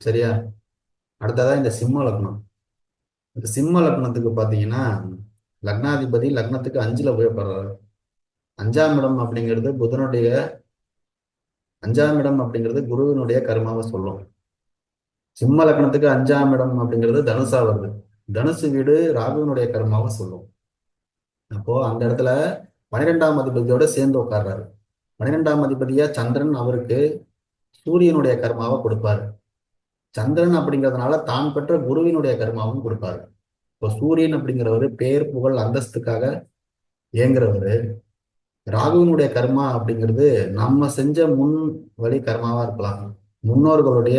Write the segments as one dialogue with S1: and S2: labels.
S1: சரியா? அடுத்ததா இந்த சிம்ம லக்னம். இந்த சிம்ம லக்னத்துக்கு பார்த்தீங்கன்னா லக்னாதிபதி லக்னத்துக்கு அஞ்சுல போய் படுறாரு அஞ்சாம் இடம் அப்படிங்கிறது புதனுடைய அஞ்சாம் இடம் அப்படிங்கிறது குருவினுடைய கருமாவை சொல்லும். சிம்ம லக்னத்துக்கு அஞ்சாம் இடம் அப்படிங்கிறது தனுசா வருது. தனுசு வீடு ராகுவினுடைய கருமாவை சொல்லும். அப்போ அந்த இடத்துல பனிரெண்டாம் அதிபதியோட சேர்ந்து உட்கார்றாரு. பன்னிரெண்டாம் அதிபதியா சந்திரன் அவருக்கு சூரியனுடைய கர்மாவை கொடுப்பாரு. சந்திரன் அப்படிங்கிறதுனால தான் பெற்ற குருவினுடைய கர்மாவும் கொடுப்பாரு. இப்போ சூரியன் அப்படிங்கிறவர் பேர் புகழ் அந்தஸ்துக்காக இயங்குறவர். ராகுவினுடைய கர்மா அப்படிங்கிறது நம்ம செஞ்ச முன் வழி கர்மாவா இருக்கலாம். முன்னோர்களுடைய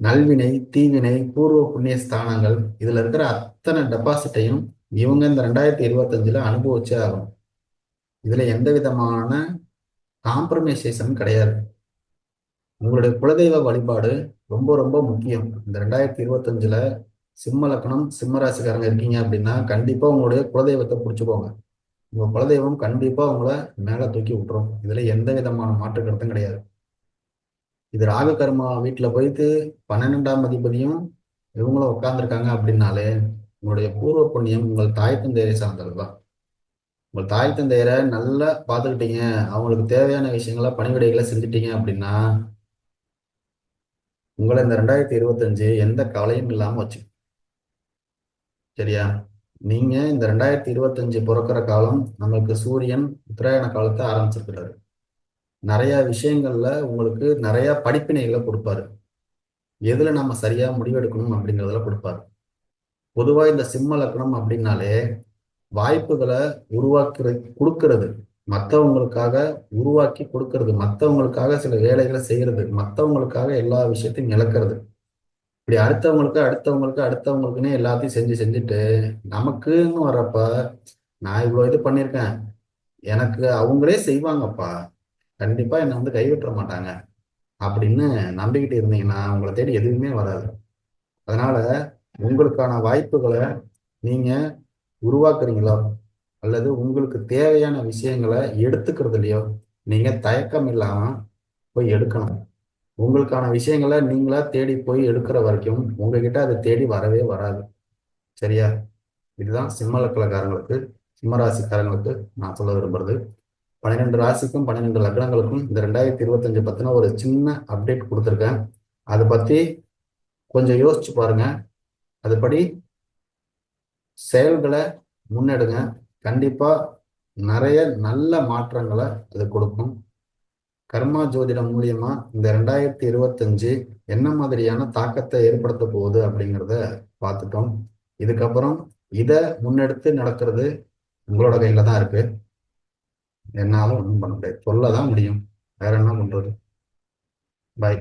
S1: நல்வினை தீவினை பூர்வ புண்ணிய ஸ்தானங்கள் இதுல இருக்கிற அத்தனை டெபாசிட்டையும் இவங்க இந்த ரெண்டாயிரத்தி இருபத்தஞ்சுல அனுபவிச்சே ஆகும் இதுல எந்த விதமான காம்ப்ரமைசேஷன் கிடையாது. உங்களுடைய குலதெய்வ வழிபாடு ரொம்ப ரொம்ப முக்கியம். இந்த ரெண்டாயிரத்தி இருபத்தஞ்சுல சிம்ம லக்கணம் சிம்ம ராசிக்காரங்க இருக்கீங்க அப்படின்னா கண்டிப்பா உங்களுடைய குலதெய்வத்தை பிடிச்சுக்கோங்க. உங்க குலதெய்வம் கண்டிப்பா உங்களை மேல தூக்கி விட்டுரும். இதுல எந்த விதமான மாற்று கருத்தும் கிடையாது. இது ராகு கர்மா வீட்டுல போயிட்டு பன்னிரெண்டாம் அதிபதியும் இவங்களும் உட்கார்ந்துருக்காங்க அப்படின்னாலே உங்களுடைய பூர்வ புண்ணியம் உங்கள் தாய் தந்தையரை சார்ந்தது தான் உங்கள் தாய் தந்தையரை நல்லா பார்த்துக்கிட்டீங்க. அவங்களுக்கு தேவையான விஷயங்களை பணிவிடைகளை செஞ்சுட்டீங்க அப்படின்னா உங்களை இந்த ரெண்டாயிரத்தி இருபத்தஞ்சு எந்த கவலையும் இல்லாமல் வச்சு. சரியா? நீங்க இந்த ரெண்டாயிரத்தி இருபத்தஞ்சு பிறக்கிற காலம் நம்மளுக்கு சூரியன் உத்தராயண காலத்தை ஆரம்பிச்சிருக்கிறாரு. நிறைய விஷயங்கள்ல உங்களுக்கு நிறைய படிப்பினைகளை கொடுப்பாரு. எதுல நம்ம சரியா முடிவெடுக்கணும் அப்படிங்கிறதுல கொடுப்பாரு. பொதுவா இந்த சிம்ம லக்னம் அப்படின்னாலே வாய்ப்புகளை உருவாக்குற கொடுக்கறது மற்றவங்களுக்காக உருவாக்கி கொடுக்கறது மற்றவங்களுக்காக சில வேலைகளை செய்யறது மற்றவங்களுக்காக எல்லா விஷயத்தையும் இழக்கிறது. இப்படி அடுத்தவங்களுக்கு அடுத்தவங்களுக்கு அடுத்தவங்களுக்குன்னே எல்லாத்தையும் செஞ்சு செஞ்சுட்டு நமக்குன்னு வர்றப்ப நான் இவ்வளோ இது பண்ணியிருக்கேன். எனக்கு அவங்களே செய்வாங்கப்பா. கண்டிப்பா என்னை வந்து கைவிட்டுற மாட்டாங்க. அப்படின்னு நம்பிக்கிட்டு இருந்தீங்கன்னா உங்களை தேடி எதுவுமே வராது. அதனால உங்களுக்கான வாய்ப்புகளை நீங்க உருவாக்குறீங்களோ? அல்லது உங்களுக்கு தேவையான விஷயங்களை எடுத்துக்கிறதுலையோ நீங்க தயக்கம் இல்லாம போய் எடுக்கணும். உங்களுக்கான விஷயங்களை நீங்களா தேடி போய் எடுக்கிற வரைக்கும் உங்ககிட்ட அது தேடி வரவே வராது. சரியா? இதுதான் சிம்மலக்கலக்காரங்களுக்கு சிம்மராசிக்காரங்களுக்கு நான் சொல்ல விரும்புறது. பன்னிரெண்டு ராசிக்கும் பன்னிரெண்டு லக்னங்களுக்கும் இந்த ரெண்டாயிரத்தி இருபத்தஞ்சு பத்தின ஒரு சின்ன அப்டேட் கொடுத்துருக்கேன். அதை பத்தி கொஞ்சம் யோசிச்சு பாருங்க. அதுபடி செயல்களை முன்னெடுங்க. கண்டிப்பாக நிறைய நல்ல மாற்றங்களை அது கொடுக்கும். கர்மா ஜோதிடம் மூலியமா இந்த ரெண்டாயிரத்தி இருபத்தஞ்சு என்ன மாதிரியான தாக்கத்தை ஏற்படுத்த போகுது அப்படிங்கிறத பார்த்துட்டோம். இதுக்கப்புறம் இதை முன்னெடுத்து நடக்கிறது உங்களோட கையில தான் இருக்கு. என்னாலும் ஒன்றும் பண்ண முடியாது. சொல்ல தான் முடியும். வேற என்ன பண்றது? பாய்